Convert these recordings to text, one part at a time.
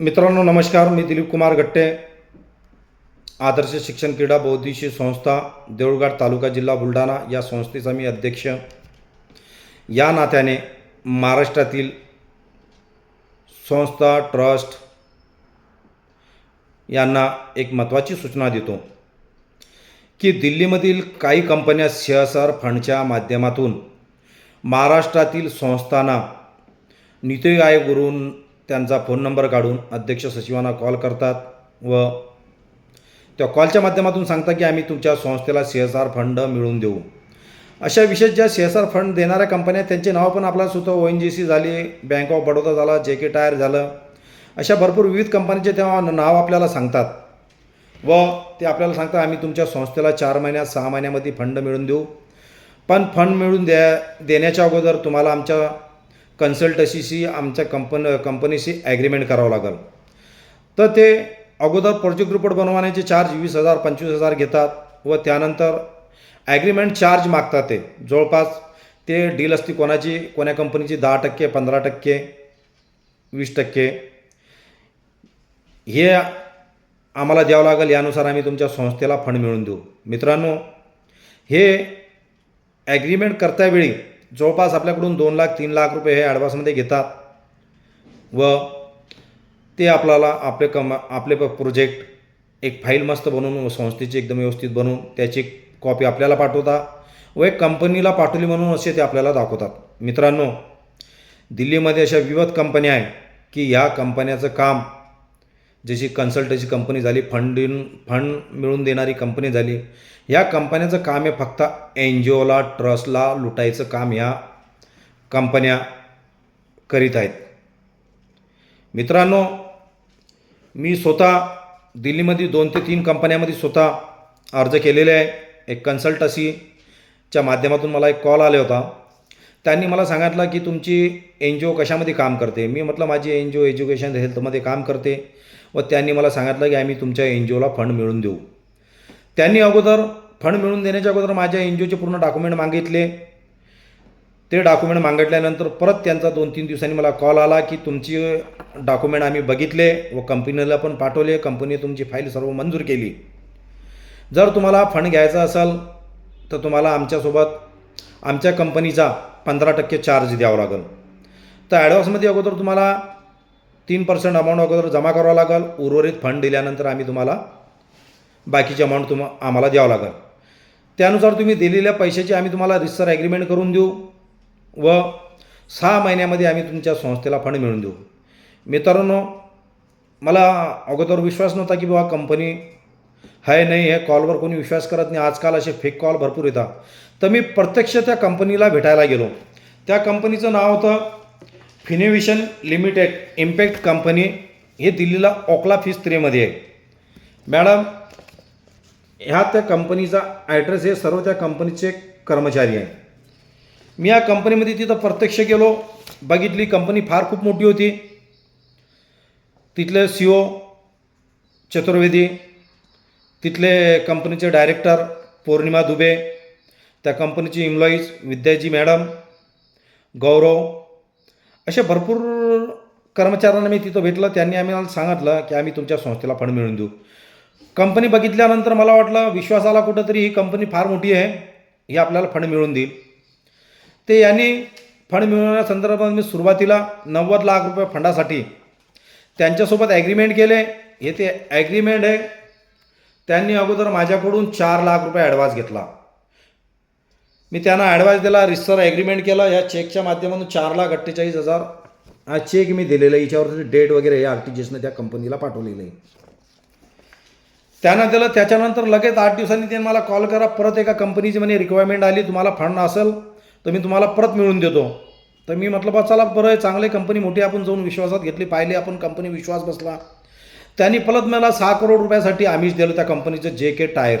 मित्रांनो नमस्कार. मी दिलीप कुमार गट्टे आदर्श शिक्षण क्रीडा बौद्धिशी संस्था देऊळघाट तालुका जिल्हा बुलढाणा या संस्थेचा मी अध्यक्ष. या नात्याने महाराष्ट्रातील संस्था ट्रस्ट यांना एक महत्त्वाची सूचना देतो की दिल्लीमधील काही कंपन्या सी एस आर फंडच्या माध्यमातून महाराष्ट्रातील संस्थांना नीती आयोगवरून त्यांचा फोन नंबर काढून अध्यक्ष सचिवांना कॉल करतात व त्या कॉलच्या माध्यमातून सांगता की आम्ही तुमच्या संस्थेला सी एस आर फंड मिळवून देऊ. अशा विशेष ज्या सी एस आर फंड देणाऱ्या कंपन्या आहेत, त्यांचे नाव पण आपल्याला सुद्धा ओ एन जी सी झाली बँक ऑफ बडोदा झाला जे के टायर झालं. अशा भरपूर विविध कंपनीचे तेव्हा नाव आपल्याला सांगतात व ते आपल्याला सांगतात आम्ही तुमच्या संस्थेला चार महिन्यात सहा महिन्यामध्ये फंड मिळून देऊ. पण फंड मिळून द्या देण्याच्या अगोदर तुम्हाला आमच्या कन्सल्टन्सीशी आमच्या कंपन कंपनीशी ॲग्रीमेंट करावं लागेल. तर ते अगोदर प्रोजेक्ट रिपोर्ट बनवण्याचे चार्ज वीस हजार पंचवीस हजार घेतात व त्यानंतर ॲग्रीमेंट चार्ज मागतात ते. जवळपास ते डील असते कोणाची कोण्या कंपनीची दहा टक्के पंधरा टक्के वीस टक्के. हे आम्हाला द्यावं लागेल यानुसार आम्ही तुमच्या संस्थेला फंड मिळवून देऊ. मित्रांनो हे ॲग्रीमेंट करतावेळी जवळपास आपल्याकडून दोन लाख तीन लाख रुपये हे ॲडव्हान्समध्ये घेतात. व ते आपल्याला आपले कम आपले प- प्रोजेक्ट एक फाईल मस्त बनवून व संस्थेची एकदम व्यवस्थित बनवून त्याची कॉपी आपल्याला पाठवता व एक कंपनीला पाठवली म्हणून असे ते आपल्याला दाखवतात. मित्रांनो दिल्लीमध्ये अशा विविध कंपन्या आहे की ह्या कंपन्याचं काम जशी कन्सल्टन्सी कंपनी झाली फंड फंड मिळवून देणारी कंपनी झाली या कंपन्याचं काम आहे फक्त एन जी ओला ट्रस्टला लुटायचं काम ह्या कंपन्या करीत आहेत. मित्रांनो मी स्वतः दिल्लीमध्ये दोन ते तीन कंपन्यामध्ये स्वतः अर्ज केलेले आहे. एक कन्सल्टन्सीच्या माध्यमातून मला एक कॉल आला होता. त्यांनी मला सांगितलं की तुमची एन जी ओ कशामध्ये काम करते? मी म्हटलं माझी एन जी ओ एज्युकेशन हेल्थमध्ये काम करते. व त्यांनी मला सांगितलं की आम्ही तुमच्या एन जी ओला फंड मिळवून देऊ. त्यांनी अगोदर फंड मिळून देण्याच्या अगोदर माझ्या एन जी ओचे पूर्ण डॉक्युमेंट मागितले. ते डॉक्युमेंट मागितल्यानंतर परत त्यांचा दोन तीन दिवसांनी मला कॉल आला की तुमची डॉक्युमेंट आम्ही बघितले व कंपनीला पण पाठवले. कंपनी तुमची फाईल सर्व मंजूर केली. जर तुम्हाला फंड घ्यायचा असेल तर तुम्हाला आमच्यासोबत आमच्या कंपनीचा पंधरा टक्के चार्ज द्यावा लागेल. तर ॲडव्हान्समध्ये अगोदर तुम्हाला तीन पर्सेंट अमाऊंट अगोदर जमा करावं लागेल. उर्वरित फंड दिल्यानंतर आम्ही तुम्हाला बाकीची अमाऊंट तुम आम्हाला द्यावं लागेल. त्यानुसार तुम्ही दिलेल्या पैशाची आम्ही तुम्हाला रिसर ॲग्रीमेंट करून देऊ व सहा महिन्यामध्ये आम्ही तुमच्या संस्थेला फंड मिळवून देऊ. मित्रांनो मला अगोदर विश्वास नव्हता की बाबा कंपनी आहे नाही हे कॉलवर कोणी विश्वास करत नाही. आजकाल असे फेक कॉल भरपूर येतात. तर मी प्रत्यक्ष त्या कंपनीला भेटायला गेलो. त्या कंपनीचं नाव होतं फिनिव्हिशन लिमिटेड इम्पॅक्ट कंपनी हे दिल्लीला ओकला फिस थ्रीमध्ये आहे. मॅडम ह्या त्या कंपनीचा ॲड्रेस हे सर्व त्या कंपनीचे कर्मचारी आहे. मी या कंपनीमध्ये तिथं प्रत्यक्ष गेलो बघितली कंपनी फार खूप मोठी होती. तिथले सी ओ चतुर्वेदी तिथले कंपनीचे डायरेक्टर पौर्णिमा दुबे त्या कंपनीची एम्प्लॉईज विद्याजी मॅडम गौरव असे भरपूर कर्मचाऱ्यांना मी तिथं भेटलं. त्यांनी आम्हाला सांगितलं की आम्ही तुमच्या संस्थेला फंड मिळून देऊ. कंपनी बघितल्यानंतर मला वाटलं विश्वास आला कुठंतरी ही कंपनी फार मोठी आहे ही आपल्याला फंड मिळून देईल. ते यांनी फंड मिळवण्यासंदर्भात मी सुरुवातीला नव्वद लाख रुपये फंडासाठी त्यांच्यासोबत ॲग्रीमेंट केले. हे ते ॲग्रीमेंट आहे. त्यांनी अगोदर माझ्याकडून चार लाख रुपये ॲडव्हान्स घेतला. मी त्यांना ॲडवाईस दिला रिस्टर ॲग्रीमेंट केला. या चेकच्या माध्यमातून चार लाख अठ्ठेचाळीस हजार. हा चेक मी दिलेला आहे. याच्यावरती डेट वगैरे या आर टी जी एसनं त्या कंपनीला पाठवलेलं आहे. त्यानं दिलं. त्याच्यानंतर लगेच आठ दिवसांनी त्यांनी मला कॉल करा. परत एका कंपनीची म्हणे रिक्वायरमेंट आली. तुम्हाला फंड असेल तर मी तुम्हाला परत मिळून देतो. तर मी म्हटलं बा चला बरं. आहे चांगली कंपनी मोठी आपण जाऊन विश्वासात घेतली पाहिली. आपण कंपनी विश्वास बसला. त्यांनी परत मला सहा करोड रुपयासाठी आम्हीच दिलं त्या कंपनीचं जे के टायर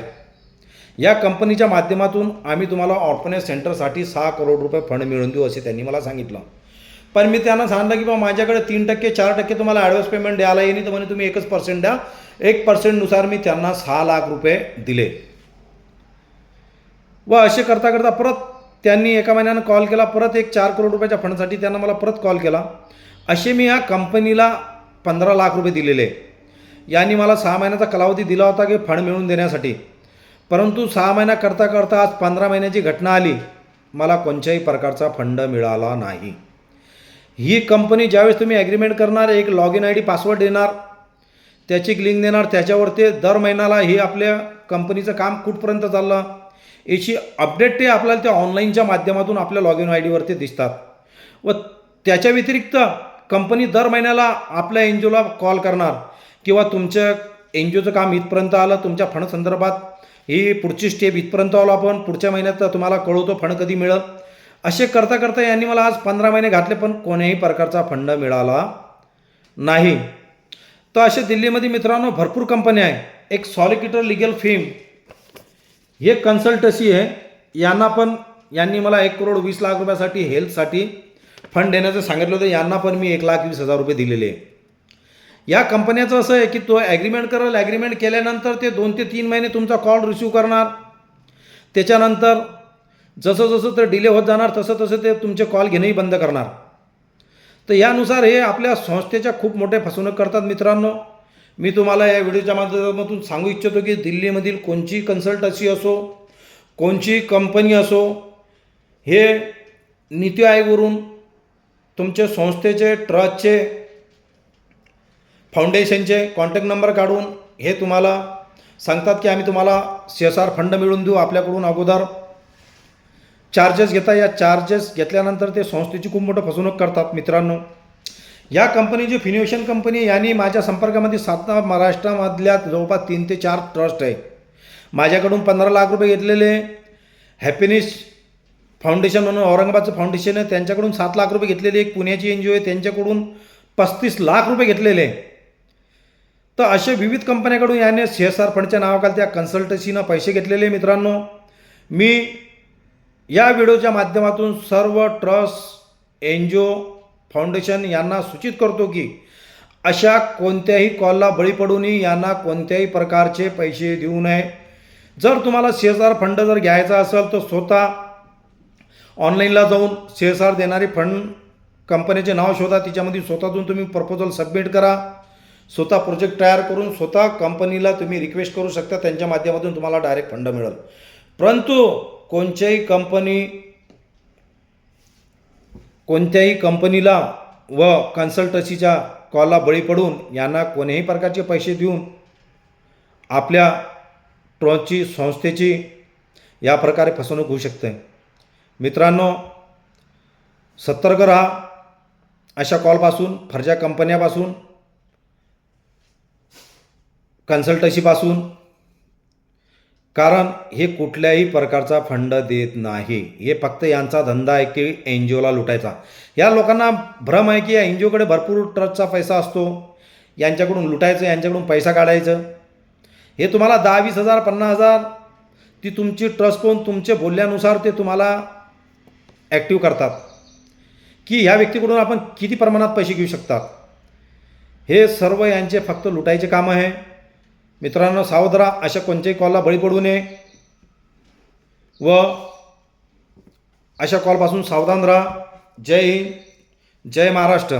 या कंपनीच्या माध्यमातून आम्ही तुम्हाला ऑर्फनेज सेंटरसाठी सहा करोड रुपये फंड मिळवून देऊ असे त्यांनी मला सांगितलं. पण मी त्यांना सांगितलं की बा माझ्याकडे तीन टक्के चार टक्के तुम्हाला ॲडव्हान्स पेमेंट द्यायला येईल तर म्हणे तुम्ही एकच पर्सेंट द्या. एक पर्सेंटनुसार मी त्यांना सहा लाख रुपये दिले. व असे करता करता परत त्यांनी एका महिन्यानं कॉल केला परत एक चार करोड रुपयाच्या फंडसाठी त्यांना मला परत कॉल केला. असे मी या कंपनीला पंधरा लाख रुपये दिलेले. यांनी मला सहा महिन्याचा कालावधी दिला होता की फंड मिळवून देण्यासाठी. परंतु सहा महिना करता करता आज पंधरा महिन्याची घटना आली. मला कोणत्याही प्रकारचा फंड मिळाला नाही. ही कंपनी ज्यावेळेस तुम्ही ॲग्रीमेंट करणार एक log in I D password देणार त्याची एक लिंक देणार त्याच्यावर ते दर महिन्याला हे आपल्या कंपनीचं काम कुठपर्यंत चाललं याची अपडेट ते आपल्याला त्या ऑनलाईनच्या माध्यमातून आपल्या लॉग इन आय डीवरती दिसतात. व त्याच्या व्यतिरिक्त कंपनी दर महिन्याला आपल्या एन जी ओला कॉल करणार किंवा तुमच्या एन जी ओचं काम इथपर्यंत आलं तुमच्या फंड संदर्भात ही पुढची स्टेप इथपर्यंत आलो आपण. पुढच्या महिन्यात तुम्हाला कळवतो फंड कधी मिळेल? असे करता करता यांनी मला आज पंधरा महिने घातले पण कोणीही प्रकारचा फंड मिळाला नाही. तर असे दिल्लीमध्ये मित्रांनो भरपूर कंपन्या आहे. एक सॉलिक्युटर लिगल फिल्म हे कन्सल्टसी आहे. यांना पण यांनी मला एक करोड वीस लाख रुपयासाठी हेल्थसाठी फंड देण्याचं सांगितलं होतं. यांना पण मी एक लाख वीस हजार रुपये दिलेले आहे. या कंपन्याचं असं आहे की तो ॲग्रीमेंट करेल ॲग्रीमेंट केल्यानंतर ते दोन ते तीन महिने तुमचा कॉल रिसिव्ह करणार. त्याच्यानंतर जसं जसं ते डिले होत जाणार तसं तसं ते तुमचे कॉल घेणंही बंद करणार. तर यानुसार हे आपल्या संस्थेच्या खूप मोठे फसवणूक करतात मित्रांनो. मी तुम्हाला या व्हिडिओच्या माध्यमातून सांगू इच्छितो की दिल्लीमधील कोणची कन्सल्टन्सी असो कोणची कंपनी असो हे नीती आयोगवरून तुमच्या संस्थेचे ट्रस्टचे फाउंडेशनचे कॉन्टॅक्ट नंबर काढून हे तुम्हाला सांगतात की आम्ही तुम्हाला सी एस आर फंड मिळवून देऊ आपल्याकडून अगोदर. चार्जेस घेता या चार्जेस घेतल्यानंतर ते संस्थेची खूप मोठं फसवणूक करतात मित्रांनो. या कंपनीची फिन्युएशन कंपनी यांनी माझ्या संपर्कामध्ये सातना महाराष्ट्रामधल्या जवळपास तीन ते चार ट्रस्ट आहे. माझ्याकडून पंधरा लाख रुपये घेतलेले हॅपीनेस फाउंडेशन म्हणून औरंगाबादचं फाउंडेशन आहे. त्यांच्याकडून सात लाख रुपये घेतलेले एक पुण्याची एन जी ओ आहे. त्यांच्याकडून पस्तीस लाख रुपये घेतलेले. तर असे विविध कंपन्याकडून याने सी एस आर फंडच्या नावाखाली त्या कन्सल्टन्सीनं पैसे घेतलेले मित्रांनो. मी या व्हिडिओच्या माध्यमातून सर्व trust N G O foundation यांना सूचित करतो की अशा कोणत्याही कॉलला बळी पडू नये यांना कोणत्याही प्रकारचे पैसे देऊ नये. जर तुम्हाला सी एस आर फंड जर घ्यायचा असेल तर स्वतः ऑनलाईनला जाऊन सी एस आर देणारी फंड कंपनीचे नाव शोधा. तिच्यामध्ये स्वतःतून तुम्ही प्रपोजल सबमिट करा. स्वतः प्रोजेक्ट तयार करून स्वतः कंपनीला तुम्ही रिक्वेस्ट करू शकता त्यांच्या माध्यमातून तुम्हाला डायरेक्ट फंड मिळेल. परंतु कोणत्याही कंपनी कोणत्याही कंपनीला व कन्सल्टन्सीच्या कॉलला बळी पडून यांना कोणत्याही प्रकारचे पैसे देऊन आपल्या ट्रस्टची संस्थेची या प्रकारे फसवणूक होऊ शकते. मित्रांनो सतर्क राहा. अशा कॉलपासून फर्जा कंपन्यापासून कन्सल्टन्सीपासून. कारण हे कुठल्याही प्रकारचा फंड देत नाही. हे फक्त यांचा धंदा आहे की एन जी ओला लुटायचा. या लोकांना भ्रम आहे की या एन जी ओकडे भरपूर ट्रस्टचा पैसा असतो. यांच्याकडून लुटायचं यांच्याकडून पैसा काढायचं. हे तुम्हाला दहा वीस हजार पन्नास हजार ती तुमची ट्रस्ट पाहून तुमचे बोलल्यानुसार ते तुम्हाला ॲक्टिव्ह करतात. की ह्या व्यक्तीकडून आपण किती प्रमाणात पैसे घेऊ शकतात. हे सर्व यांचे फक्त लुटायचे काम आहे. मित्रांनो सावध राहा. अशा कोणत्याही कॉलला बळी पडू नये. व अशा कॉलपासून सावधान राहा. जय हिंद. जय महाराष्ट्र.